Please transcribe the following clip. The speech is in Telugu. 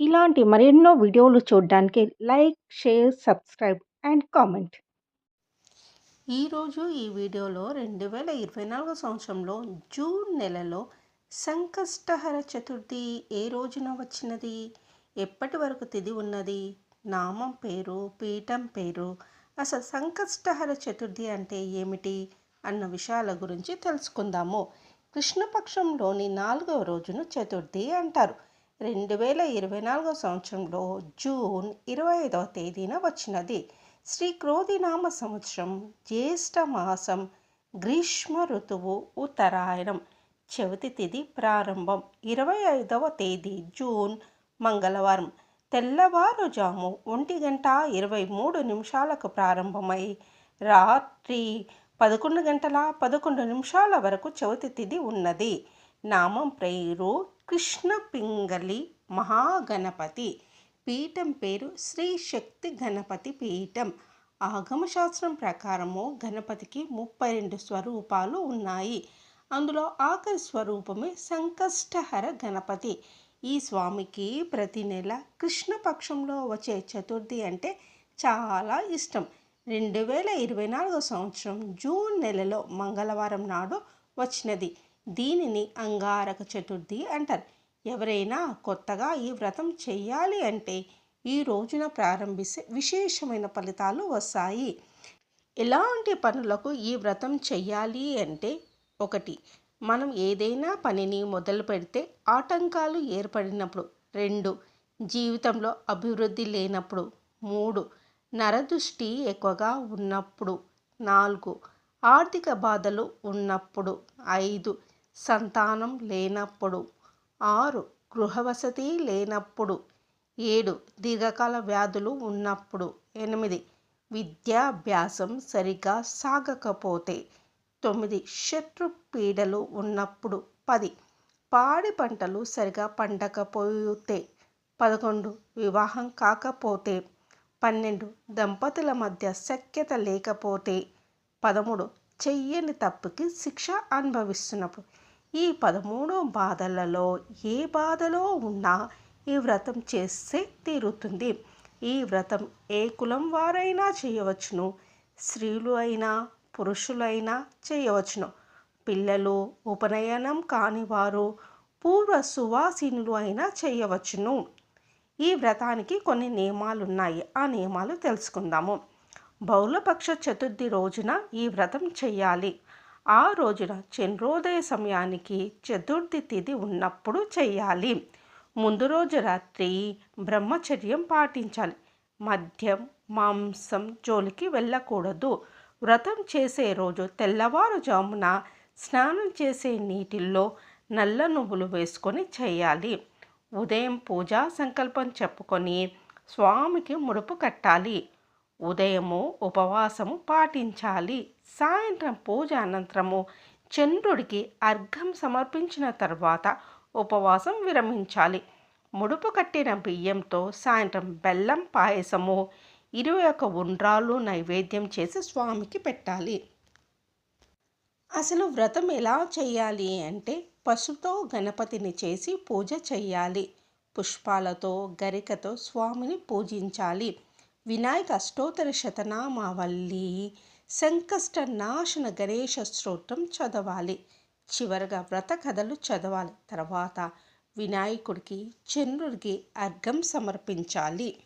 ఇలాంటి మరెన్నో వీడియోలు చూడడానికి like share subscribe and comment. ఈరోజు ఈ వీడియోలో రెండు వేల ఇరవై నాలుగు సంవత్సరంలో జూన్ నెలలో సంకష్టహర చతుర్థి ఏ రోజున వచ్చినది? ఎప్పటి వరకు తిది ఉన్నది? నామం పేరు పీఠం పేరు అసలు సంకష్టహర చతుర్థి అంటే ఏమిటి? అన్న విషయాల గురించి తెలుసుకుందాము. కృష్ణపక్షంలోని నాలుగవ రోజును చతుర్థి అంటారు. రెండు వేల ఇరవై నాలుగవ సంవత్సరంలో జూన్ ఇరవై ఐదవ తేదీన వచ్చినది. శ్రీ క్రోధినామ సంవత్సరం జ్యేష్ఠ మాసం గ్రీష్మ ఋతువు ఉత్తరాయణం చవితి తిథి ప్రారంభం. ఇరవై ఐదవ తేదీ జూన్ మంగళవారం. తెల్లవారుజాము ఒంటి గంట ఇరవై మూడు నిమిషాలకు ప్రారంభమై రాత్రి పదకొండు గంటల పదకొండు నిమిషాల వరకు చవితి తిథి ఉన్నది. నామం ప్రేరు కృష్ణ పింగళి మహాగణపతి. పీఠం పేరు శ్రీ శక్తి గణపతి పీఠం. ఆగమశాస్త్రం ప్రకారము గణపతికి ముప్పై రెండు స్వరూపాలు ఉన్నాయి. అందులో ఆఖరి స్వరూపమే సంకష్టహర గణపతి. ఈ స్వామికి ప్రతి నెల కృష్ణపక్షంలో వచ్చే చతుర్థి అంటే చాలా ఇష్టం. రెండు వేల ఇరవై నాలుగో సంవత్సరం జూన్ నెలలో మంగళవారం నాడు వచ్చినది. దీనిని అంగారక చతుర్థి అంటారు. ఎవరైనా కొత్తగా ఈ వ్రతం చేయాలి అంటే ఈ రోజున ప్రారంభిస్తే విశేషమైన ఫలితాలు వస్తాయి. ఎలాంటి పనులకు ఈ వ్రతం చెయ్యాలి అంటే ఒకటి మనం ఏదైనా పనిని మొదలు పెడితే ఆటంకాలు ఏర్పడినప్పుడు. రెండు జీవితంలో అభివృద్ధి లేనప్పుడు. మూడు నరదృష్టి ఎక్కువగా ఉన్నప్పుడు. నాలుగు ఆర్థిక బాధలు ఉన్నప్పుడు. ఐదు సంతానం లేనప్పుడు. ఆరు గృహవసతి లేనప్పుడు. ఏడు దీర్ఘకాల వ్యాధులు ఉన్నప్పుడు. ఎనిమిది విద్యాభ్యాసం సరిగా సాగకపోతే. తొమ్మిది శత్రు పీడలు ఉన్నప్పుడు. పది పాడి పంటలు సరిగా పండకపోతే. పదకొండు వివాహం కాకపోతే. పన్నెండు దంపతుల మధ్య సఖ్యత లేకపోతే. పదమూడు చెయ్యని తప్పుకి శిక్ష అనుభవిస్తున్నప్పుడు. ఈ పదమూడు బాధలలో ఏ బాధలో ఉన్నా ఈ వ్రతం చేస్తే తీరుతుంది. ఈ వ్రతం ఏ కులం వారైనా చేయవచ్చును. స్త్రీలు అయినా పురుషులైనా చేయవచ్చును. పిల్లలు ఉపనయనం కానివారు పూర్వ సువాసినులు అయినా చేయవచ్చును. ఈ వ్రతానికి కొన్ని నియమాలు ఉన్నాయి ఆ నియమాలు తెలుసుకుందాము. బహుళపక్ష చతుర్థి రోజున ఈ వ్రతం చేయాలి. ఆ రోజున చంద్రోదయ సమయానికి చతుర్థి తిథి ఉన్నప్పుడు చేయాలి. ముందు రోజు రాత్రి బ్రహ్మచర్యం పాటించాలి. మద్యం మాంసం జోలికి వెళ్ళకూడదు. వ్రతం చేసే రోజు తెల్లవారుజామున స్నానం చేసే నీటిల్లో నల్ల నువ్వులు వేసుకొని చేయాలి. ఉదయం పూజా సంకల్పం చెప్పుకొని స్వామికి ముడుపు కట్టాలి. ఉదయము ఉపవాసము పాటించాలి. సాయంత్రం పూజ అనంతరము చంద్రుడికి అర్ఘం సమర్పించిన తర్వాత ఉపవాసం విరమించాలి. ముడుపు కట్టిన బియ్యంతో సాయంత్రం బెల్లం పాయసము ఇరవై ఒక ఉండ్రాలు నైవేద్యం చేసి స్వామికి పెట్టాలి. అసలు వ్రతం ఎలా చేయాలి అంటే పసుతో గణపతిని చేసి పూజ చేయాలి. పుష్పాలతో గరికతో స్వామిని పూజించాలి. వినాయక అష్టోత్తర శతనామావల్లి సంకష్ట నాశన గణేష స్తోత్రం చదవాలి. చివరగా వ్రత కథలు చదవాలి. తర్వాత వినాయకుడికి చంద్రుడికి అర్ఘం సమర్పించాలి.